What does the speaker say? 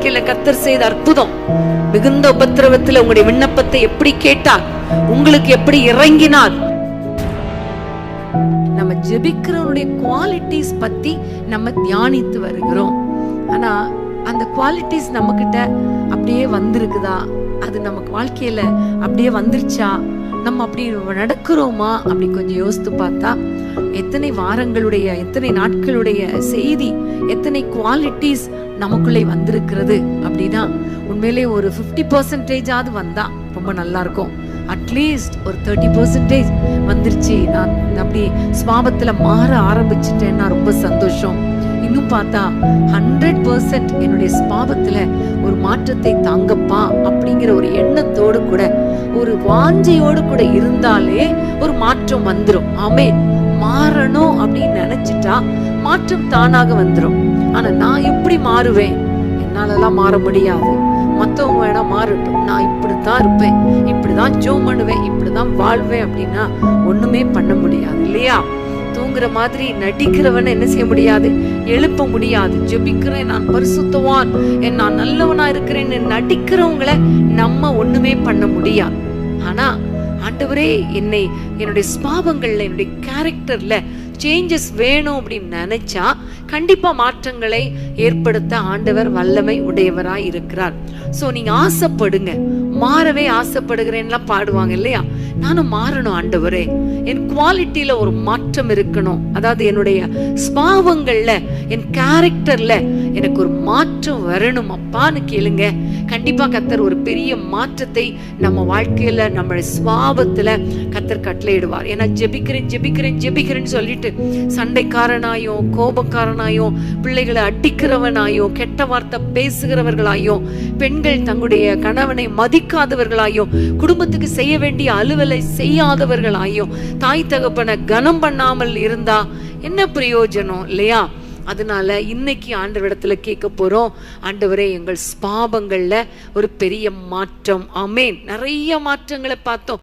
வாழ்க்கையில கத்தர் செய்த அற்புதம். மிகுந்த உபத்திரவத்தில் உங்களுடைய விண்ணப்பத்தை எப்படி கேட்டார் உங்களுக்கு எப்படி இறங்கினார் நம்ம ஜெபிக்கிறவனுடைய குவாலிட்டிஸ் பத்தி நம்ம தியானித்து வருகிறோம். ஆனா அந்த குவாலிட்டிஸ் நம்ம கிட்ட அப்படியே வந்திருக்குதா? அது நமக்கு வாழ்க்கையில அப்படியே வந்துருச்சா? நம்ம அப்படி நடக்கிறோமா? அப்படி கொஞ்சம் யோசித்து பார்த்தா எத்தனை வாரங்களுடைய எத்தனை நாட்களுடைய செய்தி எத்தனை குவாலிட்டிஸ் நமக்குள்ளே வந்திருக்கிறது அப்படின்னா உண்மையிலே ஒரு ஃபிஃப்டி பர்சன்டேஜாவது வந்தால் ரொம்ப நல்லா இருக்கும் அட்லீஸ்ட் ஒரு தேர்ட்டி பர்சன்டேஜ் வந்துருச்சு. நான் அப்படி சுவாபத்தில் மாற ஆரம்பிச்சிட்டேன்னா ரொம்ப சந்தோஷம். இன்னும் பார்த்தா ஹண்ட்ரட் பர்சன்ட் என்னுடைய ஸ்பாபத்தில் ஒரு மாற்றத்தை தாங்கப்பா அப்படிங்கிற ஒரு எண்ணத்தோடு கூட ஒரு வாஞ்சையோடு கூட இருந்தாலே ஒரு மாற்றம் வந்துடும் ஆமே மாறணும் அப்படின்னு நினைச்சிட்டா மாற்றம் தானாக வந்துடும் ஆனா நான் எப்படி மாறுவேன்? என்னாலலாம் மாற முடியாது. மத்தவங்க வேணா மாறட்டும். நான் இப்படித்தான் இருப்பேன். இப்படிதான் ஜோ பண்ணுவேன். இப்படிதான் வாழ்வேன் அப்படின்னா ஒண்ணுமே பண்ண முடியாது இல்லையா? தூங்குற மாதிரி நடிக்கிறவன என்ன செய்ய முடியாது? எழுப்ப முடியாது. ஜெபிக்கிறேன். நான் பரிசுத்தவான். என் நான் நல்லவனா இருக்கிறேன்னு நடிக்கிறவங்கள நம்ம ஒண்ணுமே பண்ண முடியாது. ஆனா ஆண்டவரே என்னை என்னுடைய ஸ்பாவங்கள்ல என்னுடைய கேரக்டர்ல சேஞ்சஸ் வேணும் அப்படின்னு நினைச்சா கண்டிப்பா மாற்றங்களை ஏற்படுத்த ஆண்டவர் வல்லமை உடையவராய் இருக்கிறார். சோ நீங்க ஆசைப்படுங்க. மாறவே ஆசைப்படுகிறேன்லாம் பாடுவாங்க இல்லையா? நானும் மாறணும் ஆண்டவரே. என் குவாலிட்டியில ஒரு மாற்றம் இருக்கணும். அதாவது என்னுடைய ஸ்பாவங்கள்ல என் கேரக்டர்ல எனக்கு ஒரு மாற்றம் வரணும் அப்பான்னு கேளுங்க. கண்டிப்பா கத்தர் ஒரு பெரிய மாற்றத்தை நம்ம வாழ்க்கையில நம்ம சுவாபத்துல கத்தர் கட்டளையிடுவார் ஏன்னா ஜெபிக்கிறேன் ஜெபிக்கிறேன் ஜெபிக்கிறேன்னு சொல்லிட்டு சண்டைக்காரனாயோ கோபக்காரனாயோ பிள்ளைகளை அடிக்கிறவனாயோ கெட்ட வார்த்தை பேசுகிறவர்களாயோ பெண்கள் தங்களுடைய கணவனை மதிக்காதவர்களாயோ குடும்பத்துக்கு செய்ய வேண்டிய அலுவலை செய்யாதவர்களாயோ தாய் தகப்பனை கனம் பண்ணாமல் இருந்தா என்ன பிரயோஜனம் இல்லையா? அதனால இன்னைக்கு ஆண்டவரிடத்துல கேட்க போறோம். ஆண்டவரே எங்கள் ஸ்பாபங்கள்ல ஒரு பெரிய மாற்றம். ஆமேன். நிறைய மாற்றங்களை பார்த்தோம்.